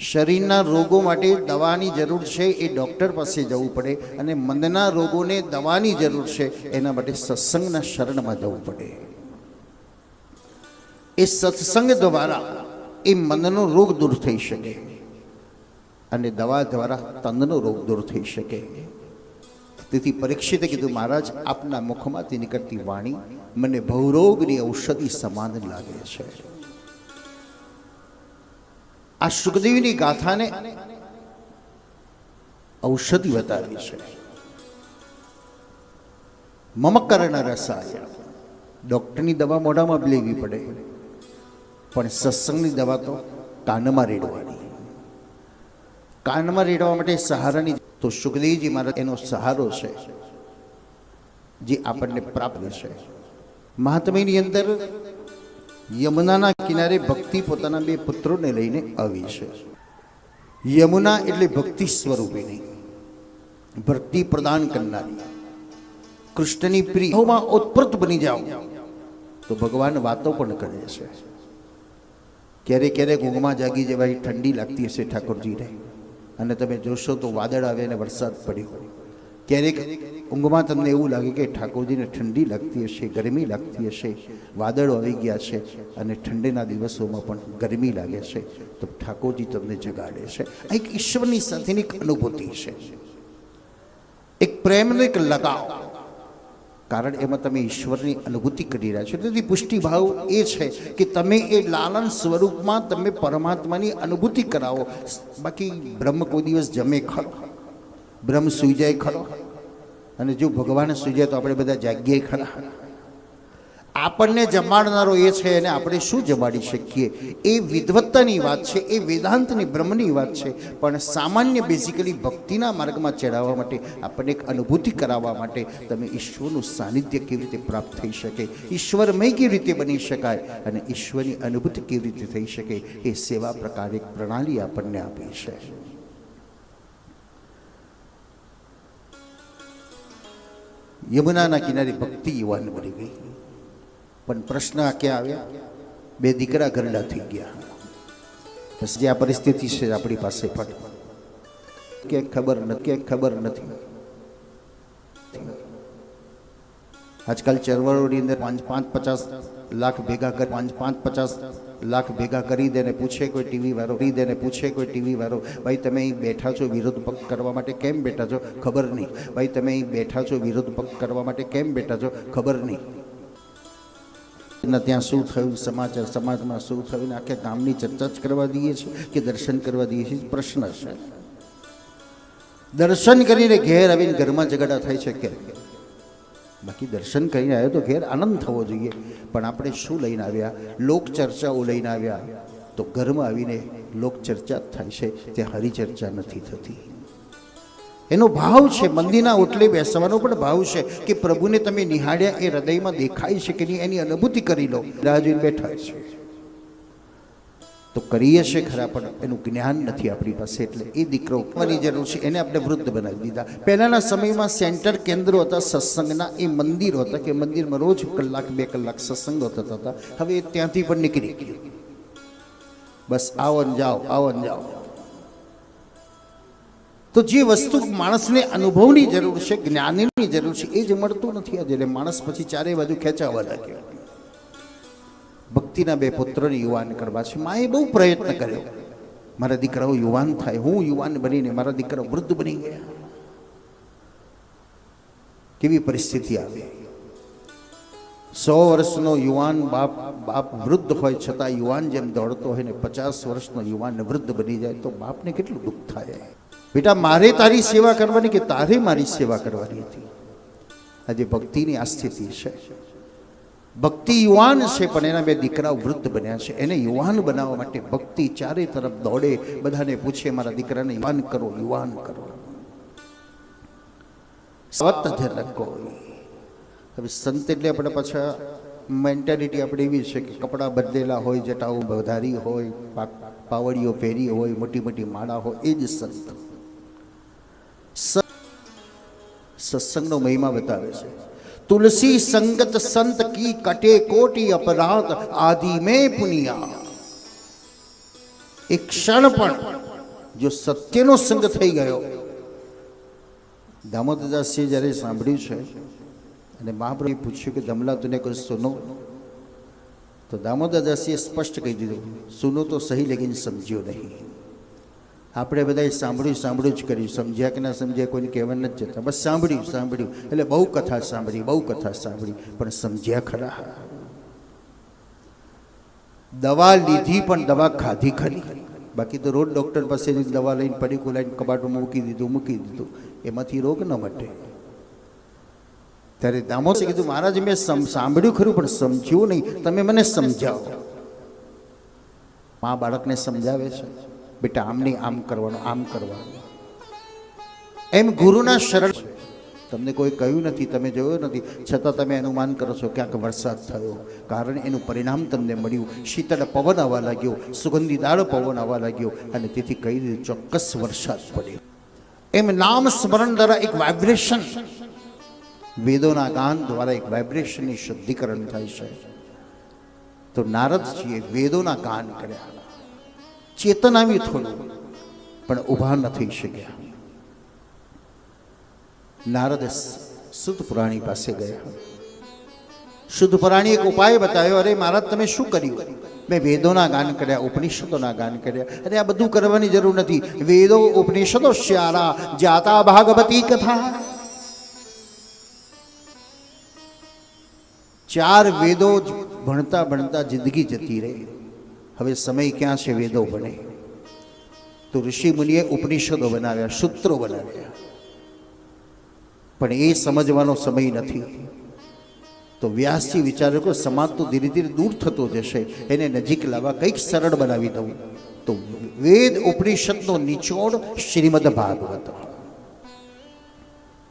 શરીરના રોગો માટે દવાની જરૂર છે એ ડૉક્ટર પાસે જવું પડે અને મનના રોગોને દવાની જરૂર છે એના માટે સત્સંગના શરણમાં જવું પડે. એ સત્સંગ દ્વારા એ મનનો રોગ દૂર થઈ શકે અને દવા દ્વારા તનનો રોગ દૂર થઈ શકે. તેથી પરીક્ષિતે કીધું, મહારાજ, આપના મુખમાંથી નીકળતી વાણી મને ભવરોગની ઔષધિ સમાન લાગે છે. આ સુખદેવની ગાથાને ઔષધિ બતાવી છે. મમકરણ રસાય. ડૉક્ટરની દવા મોઢામાં લેવી પડે. પણ સત્સંગની દવા તો કાનમાં રેડવાની. કાનમાં રેડવા માટે સહારાની તો સુખદેવજી મારા એનો સહારો છે, જે આપણને પ્રાપ્ત છે મહાત્મ્યની અંદર યમુનાના કિનારે ભક્તિ પોતાના બે પુત્રોને લઈને આવી છે. યમુના એટલે ભક્તિ સ્વરૂપિણી ભક્તિ પ્રદાન કરનારી. કૃષ્ણની પ્રિયોમાં ઉત્પૃત બની જાઓ, તો ભગવાન વાતો પણ કરે છે. ક્યારેક ક્યારેક ઊંઘમાં જાગી જવાય, ઠંડી લાગતી હશે ઠાકોરજીને. અને તમે જોશો તો વાદળ આવે અને વરસાદ પડ્યો. ક્યારેક ઊંઘમાં તમને એવું લાગે કે ઠાકોરજીને ઠંડી લાગતી હશે, ગરમી લાગતી હશે, વાદળો આવી ગયા છે અને ઠંડીના દિવસોમાં પણ ગરમી લાગે છે, તો ઠાકોરજી તમને જગાડે છે. આ એક ઈશ્વરની સાથેની એક અનુભૂતિ છે. એક પ્રેમનો એક લગાવ. કારણ એમાં તમે ઈશ્વરની અનુભૂતિ કરી રહ્યા છો. તેથી પુષ્ટિભાવ એ છે કે તમે એ લાલન સ્વરૂપમાં તમે પરમાત્માની અનુભૂતિ કરાવો. બાકી બ્રહ્મ કોઈ દિવસ જમે ખરો. બ્રહ્મ સૂઈ જાય ખરો. અને જો ભગવાન સૂઈ જાય તો આપણે બધા જાગીએ ખરા. આપણને જમાડનારો એ છે અને આપણે શું જમાડી શકીએ? એ વિદવત્તાની વાત છે, એ વેદાંતની, બ્રહ્મની વાત છે. પણ સામાન્ય બેઝિકલી ભક્તિના માર્ગમાં ચડાવવા માટે, આપણને એક અનુભૂતિ કરાવવા માટે તમે ઈશ્વરનું સાનિધ્ય કેવી રીતે પ્રાપ્ત થઈ શકે? ઈશ્વરમય કેવી રીતે બની શકાય? અને ઈશ્વરની અનુભૂતિ કેવી રીતે થઈ શકે? એ સેવા પ્રકારે પ્રણાલી આપણને આપી છે. યમુનાના કિનારે ભક્તિ યુવાન બની ગઈ. પણ પ્રશ્ન આ ક્યાં આવ્યા? બે દીકરા ગરડા થઈ ગયા. બસ જે આ પરિસ્થિતિ છે આપણી પાસે પણ. ક્યાંક ખબર નથી ક્યાંક ખબર નથી. આજકાલ ચળવળોની અંદર પાંચ પાંચ પચાસ લાખ ભેગા કરી પાંચ પાંચ પચાસ લાખ ભેગા કરી દે ને પૂછે કોઈ ટીવી વાળો, કરી દે ને પૂછે કોઈ ટીવી વાળો, ભાઈ, તમે અહીં બેઠા છો વિરોધ કરવા માટે કેમ બેઠા છો? ખબર નહીં. ભાઈ, તમે અહીં બેઠા છો વિરોધ કરવા માટે કેમ બેઠા છો? ખબર નહીં. ત્યાં શું થયું? સમાચાર સમાજમાં શું થયું? ને આખે ગામની ચર્ચા જ કરવા દઈએ છીએ કે દર્શન કરવા દઈએ છીએ? પ્રશ્ન છે. દર્શન કરીને ઘેર આવીને ઘરમાં ઝઘડા થાય છે કે બાકી દર્શન કરીને આવ્યો તો ઘેર આનંદ થવો જોઈએ. પણ આપણે શું લઈને આવ્યા? લોક ચર્ચાઓ લઈને આવ્યા. તો ઘરમાં આવીને લોક ચર્ચા થાય છે. તે હરિચર્ચા નથી થતી. એનો ભાવ છે, મંદિરના ઓટલે બેસવાનો પણ ભાવ છે કે પ્રભુને તમે નિહાળ્યા એ હૃદયમાં દેખાય છે કે નહીં, એની અનુભૂતિ કરી લો. રાહ બેઠા છે. તો કરીએ છે ખરા, પણ એનું જ્ઞાન નથી આપણી પાસે. એટલે એ દીકરો ઉપવાની જરૂર છે, એને આપણે વૃદ્ધ બનાવી દીધા. પહેલાંના સમયમાં સેન્ટર કેન્દ્રો હતા, સત્સંગના, એ મંદિરો હતા કે મંદિરમાં રોજ કલાક, બે કલાક સત્સંગો થતા હતા. હવે ત્યાંથી પણ નીકળી ગયું. બસ આવો ને જાઓ, આવો ને જાઓ. તો જે વસ્તુ માણસને અનુભવની જરૂર છે, જ્ઞાનની જરૂર છે, એ જ મળતું નથી આજે. માણસ પછી ચારે બાજુ ખેંચાવા લાગે ભક્તિના બે પુત્રને યુવાન કરવા. છે માએ બહુ પ્રયત્ન કર્યો. મારા દીકરાઓ યુવાન થાય. હું યુવાન બનીને મારા દીકરા વૃદ્ધ બની ગયા. કેવી પરિસ્થિતિ આવી? સો વર્ષનો યુવાન બાપ બાપ વૃદ્ધ હોય છતાં યુવાન જેમ દોડતો હોય ને પચાસ વર્ષનો યુવાન વૃદ્ધ બની જાય તો બાપને કેટલું દુઃખ થાય? બેટા, મારે તારી સેવા કરવાની કે તારે મારી સેવા કરવાની હતી? આજે ભક્તિની આ સ્થિતિ છે. ભક્તિ યુવાન છે, પણ એના બે દીકરાઓ વૃદ્ધ બન્યા છે. એને યુવાન બનાવવા માટે ભક્તિ ચારે તરફ દોડે. બધાને પૂછે, મારા દીકરાને યુવાન કરો યુવાન કરો. જન હવે સંત એટલે આપણે પાછા મેન્ટાલિટી આપણે એવી છે કે કપડાં બદલેલા હોય, જટાઓ વધારી હોય પાવડીઓ પહેરી હોય, મોટી મોટી માળા હોય, એ જ સંત. સત્સંગનો મહિમા બતાવે છે. તુલસી સંગત સંત કી कटे कोटि અપરાધ आदि में પુનિયા. એક ક્ષણ પણ જો સત્યનો સંગ થઈ ગયો. દામોદરદાસજીએ જ્યારે સાંભળ્યું છે, અને મહાપ્રભુએ પૂછ્યું કે, દમલા, તુને કોઈ સુનો? તો દામોદરદાસજીએ સ્પષ્ટ કહી દીધું, સુનો તો સહી લેકિન સમજ્યો નહીં. આપણે બધાએ સાંભળ્યું સાંભળ્યું જ કર્યું. સમજ્યા કે ના સમજ્યા કોઈને કહેવા નથી જતા. બસ સાંભળ્યું સાંભળ્યું. એટલે બહુ કથા સાંભળી, બહુ કથા સાંભળી. પણ સમજ્યા ખરા. દવા લીધી પણ દવા ખાધી ખરી. બાકી તો રોજ ડૉક્ટર પાસેથી દવા લઈને પડીકું લઈને કબાટમાં મૂકી દીધું મૂકી દીધું. એમાંથી રોગ ન મટે. ત્યારે દામોસે કીધું, મહારાજ, મેં સાંભળ્યું ખરું, પણ સમજ્યું નહીં. તમે મને સમજાવો. મા બાળકને સમજાવે છે. બેટા આમ નહીં આમ કરવાનું આમ કરવાનું. એમ ગુરુના શરણ તમને કોઈ કહ્યું નથી તમે જોયું નથી. છતાં તમે અનુમાન કરો છો ક્યાંક વરસાદ થયો. કારણ એનું પરિણામ તમને મળ્યું. શીતળ પવન આવવા લાગ્યો સુગંધીદાર પવન આવવા લાગ્યો અને તેથી કહી દીધું ચોક્કસ વરસાદ પડ્યો. એમ નામ સ્મરણ દ્વારા એક વાઇબ્રેશન વેદોના ગાન દ્વારા એક વાઇબ્રેશનની શુદ્ધિકરણ થાય છે. તો નારદજીએ વેદોના ગાન કર્યા. ચેતન આવી થોડું પણ ઊભા ન થઈ શક્યા નારદ શુદ્ધ પુરાણી પાસે ગયા શુદ્ધ પુરાણી એક ઉપાય બતાવ્યો અરે મહારાજ તમે શું કર્યું મેં વેદોના ગાન કર્યા ઉપનિષદોના ગાન કર્યા અરે આ બધું કરવાની જરૂર નથી વેદો ઉપનિષદો શ્યારા જાતા ભાગવતી કથા ચાર વેદો જ ભણતા ભણતા જિંદગી જતી રહે હવે સમય ક્યાં છે વેદો બને તો ઋષિ મુનિએ ઉપનિષદો બનાવ્યા, સૂત્રો બનાવ્યા. પણ એ સમજવાનો સમય નથી. તો વ્યાસજી વિચારે કે સમાજ તો ધીરે ધીરે દૂર થતો જશે, એને નજીક લાવવા કંઈક સરળ બનાવી દઉં. તો વેદ ઉપનિષદનો નિચોડ શ્રીમદ ભાગવત.